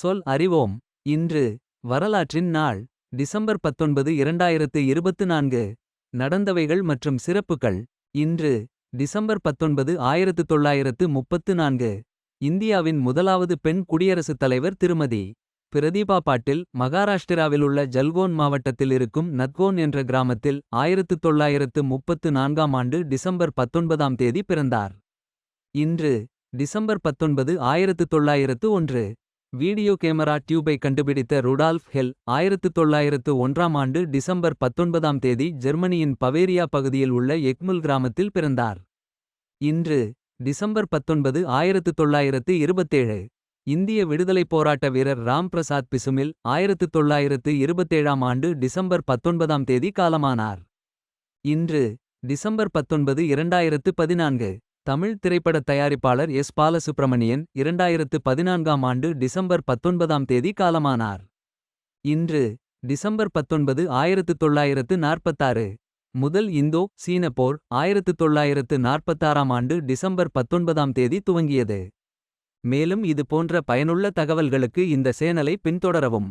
சொல் அறிவோம். இன்று வரலாற்றின் நாள் டிசம்பர் பத்தொன்பது இரண்டாயிரத்து இருபத்து நான்கு. நடந்தவைகள் மற்றும் சிறப்புகள் இன்று டிசம்பர் பத்தொன்பது ஆயிரத்து தொள்ளாயிரத்து முப்பத்து நான்கு. இந்தியாவின் முதலாவது பெண் குடியரசுத் தலைவர் திருமதி. பிரதீபா பாட்டில் மகாராஷ்டிராவில் உள்ள ஜல்கோன் மாவட்டத்தில் இருக்கும் நத்கோன் என்ற கிராமத்தில் ஆயிரத்து தொள்ளாயிரத்து முப்பத்து நான்காம் ஆண்டு டிசம்பர் பத்தொன்பதாம் தேதி பிறந்தார். இன்று டிசம்பர் பத்தொன்பது ஆயிரத்து தொள்ளாயிரத்து ஒன்று. வீடியோ கேமரா டியூபை கண்டுபிடித்த ருடால்ஃப் ஹெல் ஆயிரத்து தொள்ளாயிரத்து ஒன்றாம் ஆண்டு டிசம்பர் பத்தொன்பதாம் தேதி ஜெர்மனியின் பவேரியா பகுதியில் உள்ள எக்முல் கிராமத்தில் பிறந்தார். இன்று டிசம்பர் பத்தொன்பது ஆயிரத்து தொள்ளாயிரத்து இருபத்தேழு இந்திய விடுதலைப் போராட்ட வீரர் ராம் பிரசாத் பிசுமில் ஆயிரத்து தொள்ளாயிரத்து இருபத்தேழாம் ஆண்டு டிசம்பர் பத்தொன்பதாம் தேதி காலமானார். இன்று டிசம்பர் பத்தொன்பது இரண்டாயிரத்து பதினான்கு தமிழ் திரைப்படத் தயாரிப்பாளர் எஸ். பாலசுப்ரமணியன் இரண்டாயிரத்து பதினான்காம் ஆண்டு டிசம்பர் பத்தொன்பதாம் தேதி காலமானார். இன்று டிசம்பர் பத்தொன்பது ஆயிரத்து தொள்ளாயிரத்து நாற்பத்தாறு முதல் இந்தோ சீன போர் ஆயிரத்து தொள்ளாயிரத்து நாற்பத்தாறாம் ஆண்டு டிசம்பர் பத்தொன்பதாம் தேதி துவங்கியது. மேலும் இது போன்ற பயனுள்ள தகவல்களுக்கு இந்த சேனலை பின்தொடரவும்.